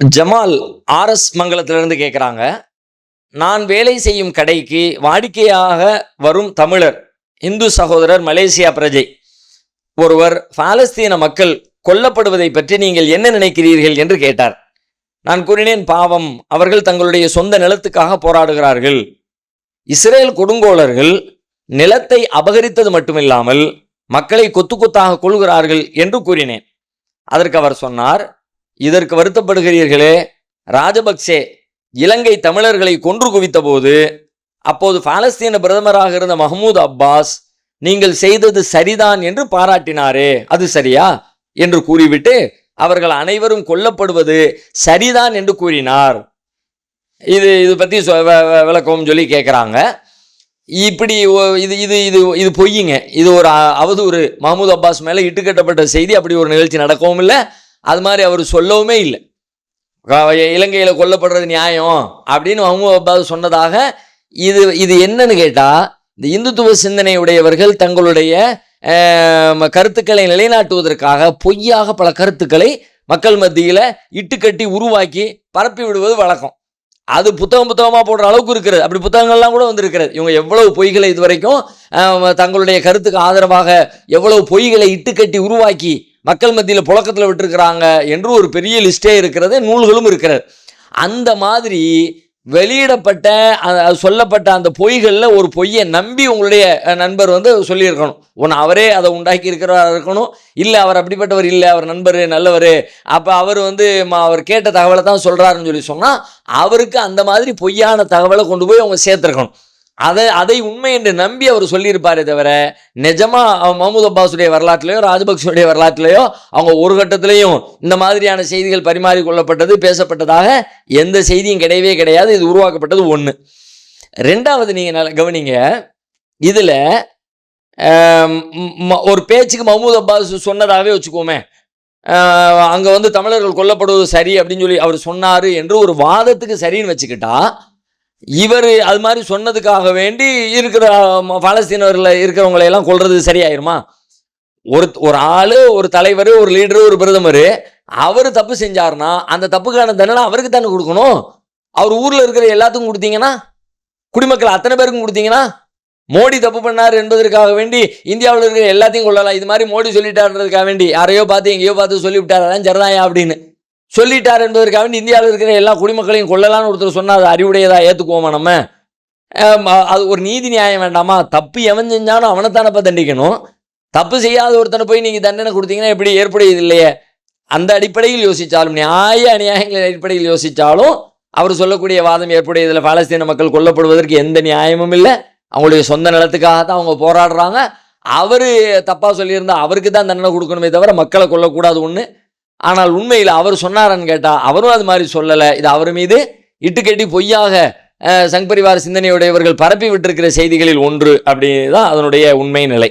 Jamal RS மங்கலத்திலிருந்து கேட்குறாங்க நான் வேலை செய்யும் கடைக்கு வாடிக்கையாக வரும் தமிழர் இந்து சகோதரர் மலேசியா பிரஜை. ஒருவர் பாலஸ்தீன மக்கள் கொல்லப்படுவதை பற்றி நீங்கள் என்ன நினைக்கிறீர்கள் என்று கேட்டார். நான் கூறினேன் பாவம் அவர்கள் தங்களுடைய சொந்த நிலத்துக்காக போராடுகிறார்கள். இஸ்ரேல் கொடுங்கோலர்கள் நிலத்தை அபகரித்தது மட்டுமில்லாமல் மக்களை கொத்து கொத்தாக கொள்கிறார்கள் என்று கூறினேன். அதற்கு அவர் சொன்னார் இதற்கு வருத்தப்படுகிறீர்களே ராஜபக்சே இலங்கை தமிழர்களை கொன்று குவித்த போது அப்போது பாலஸ்தீன பிரதமராக இருந்த மஹமூத் அப்பாஸ் நீங்கள் செய்தது சரிதான் என்று பாராட்டினாரே. அது சரியா? என்று கூறிவிட்டு அவர்கள் அனைவரும் கொல்லப்படுவது சரிதான் என்று கூறினார். இது இது பற்றி சொ- வ- விளக்கம் சொல்லி கேட்குறாங்க இப்படி இது இது இது இது பொய்யுங்க. இது ஒரு அவதூறு. மஹமூத் அப்பாஸ் மேலே இட்டுக்கட்டப்பட்ட செய்தி. அப்படி ஒரு நிகழ்ச்சி நடக்கவும் இல்லை. அது மாதிரி அவர் சொல்லவுமே இல்லை. இலங்கையில் கொல்லப்படுறது நியாயம் அப்படின்னு அவங்க அப்பாஸ் சொன்னதாக இது இது என்னன்னு கேட்டால் இந்த இந்துத்துவ சிந்தனை உடையவர்கள் தங்களுடைய கருத்துக்களை நிலைநாட்டுவதற்காக பொய்யாக பல கருத்துக்களை மக்கள் மத்தியில் இட்டுக்கட்டி உருவாக்கி பரப்பி விடுவது வழக்கம். அது புத்தகம் புத்தகமாக போடுற அளவுக்கு இருக்கிறது. அப்படி புத்தகங்கள்லாம் கூட வந்திருக்கிறது. இவங்க எவ்வளவு பொய்களை இதுவரைக்கும் தங்களுடைய கருத்துக்கு ஆதரவாக எவ்வளவு பொய்களை இட்டுக்கட்டி உருவாக்கி மக்கள் மத்தியில் புழக்கத்தில் விட்டுருக்கிறாங்க என்று ஒரு பெரிய லிஸ்டே இருக்கிறது நூல்களும் இருக்கிறது. அந்த மாதிரி வெளியிடப்பட்ட அது சொல்லப்பட்ட அந்த பொய்களில் ஒரு பொய்யை நம்பி உங்களுடைய நண்பர் வந்து சொல்லியிருக்கணும். ஒன்று அவரே அதை உண்டாக்கி இருக்கிறவராக இருக்கணும் இல்லை அவர் அப்படிப்பட்டவர் இல்லை அவர் நண்பர் நல்லவர் அப்போ அவர் வந்து அவர் கேட்ட தகவலை தான் சொல்கிறாருன்னு சொல்லி சொன்னால் அவருக்கு அந்த மாதிரி பொய்யான தகவலை கொண்டு போய் அவங்க சேர்த்துருக்கணும். அதை அதை உண்மை என்று நம்பி அவர் சொல்லியிருப்பாரே தவிர நிஜமா மஹமூத் அப்பாஸுடைய வரலாற்றிலையோ ராஜபக்சனுடைய வரலாற்றுலையோ அவங்க ஒரு கட்டத்திலையும் இந்த மாதிரியான செய்திகள் பரிமாறிக்கொள்ளப்பட்டது பேசப்பட்டதாக எந்த செய்தியும் கிடையவே கிடையாது. இது உருவாக்கப்பட்டது ஒன்று ரெண்டாவது நீங்கள் நல்ல கவனிங்க இதில் ஒரு பேச்சுக்கு மஹமூத் அப்பாஸ் சொன்னதாகவே வச்சுக்கோமே. அங்கே வந்து தமிழர்கள் கொல்லப்படுவது சரி அப்படின்னு சொல்லி அவர் சொன்னார் என்று ஒரு வாதத்துக்கு சரின்னு வச்சுக்கிட்டா இவர் அது மாதிரி சொன்னதுக்காக வேண்டி இருக்கிற பாலஸ்தீனவர்களில் இருக்கிறவங்களையெல்லாம் இருக்கிறவங்களை சரியாயிருமா? ஒரு ஒரு ஆளு ஒரு தலைவர் ஒரு லீடர் ஒரு பிரதமர் அவர் தப்பு செஞ்சாருன்னா அந்த தப்புக்கான தண்டனை அவருக்கு தானே கொடுக்கணும்? அவர் ஊர்ல இருக்கிற எல்லாத்துக்கும் கொடுத்தீங்கன்னா குடிமக்கள் அத்தனை பேருக்கும் கொடுத்தீங்கன்னா மோடி தப்பு பண்ணார் என்பதற்காக வேண்டி இந்தியாவில் இருக்கிற எல்லாத்தையும் கொள்ளலாம் இது மாதிரி மோடி சொல்லிட்டாருன்றதுக்காக வேண்டி யாரையோ பார்த்து எங்கேயோ பார்த்து சொல்லிவிட்டார். அதான் அப்படின்னு. சொல்லிட்டார் என்பதற்காக வேண்டி இந்தியாவில் இருக்கிற எல்லா குடிமக்களையும் கொள்ளலான்னு ஒருத்தர் சொன்னால் அது அறிவுடையதா ஏற்றுக்குவோமா நம்ம? அது ஒரு நீதி நியாயம் வேண்டாமா? தப்பு எவன் செஞ்சாலும் அவனைத்தானப்போ தண்டிக்கணும். தப்பு செய்யாத ஒருத்தனை போய் நீங்கள் தண்டனை கொடுத்தீங்கன்னா எப்படி ஏற்புடையது இல்லையே? அந்த அடிப்படையில் யோசித்தாலும் நியாய அநியாயங்களின் அடிப்படையில் யோசித்தாலும் அவர் சொல்லக்கூடிய வாதம் ஏற்புடையதில் பாலஸ்தீன மக்கள் கொல்லப்படுவதற்கு எந்த நியாயமும் இல்லை. அவங்களுடைய சொந்த நிலத்துக்காக தான் அவங்க போராடுறாங்க. அவர் தப்பாக சொல்லியிருந்தா அவருக்கு தான் தண்டனை கொடுக்கணுமே தவிர மக்களை கொல்லக்கூடாது ஒன்று ஆனால் உண்மையில் அவர் சொன்னாரான்னு கேட்டால் அவரும் அது மாதிரி சொல்லலை. இது அவர் மீது இட்டுக்கட்டி பொய்யாக அஹ், சங் பரிவார சிந்தனையுடையவர்கள் பரப்பி விட்டிருக்கிற செய்திகளில் ஒன்று அப்படி தான் அதனுடைய உண்மை நிலை.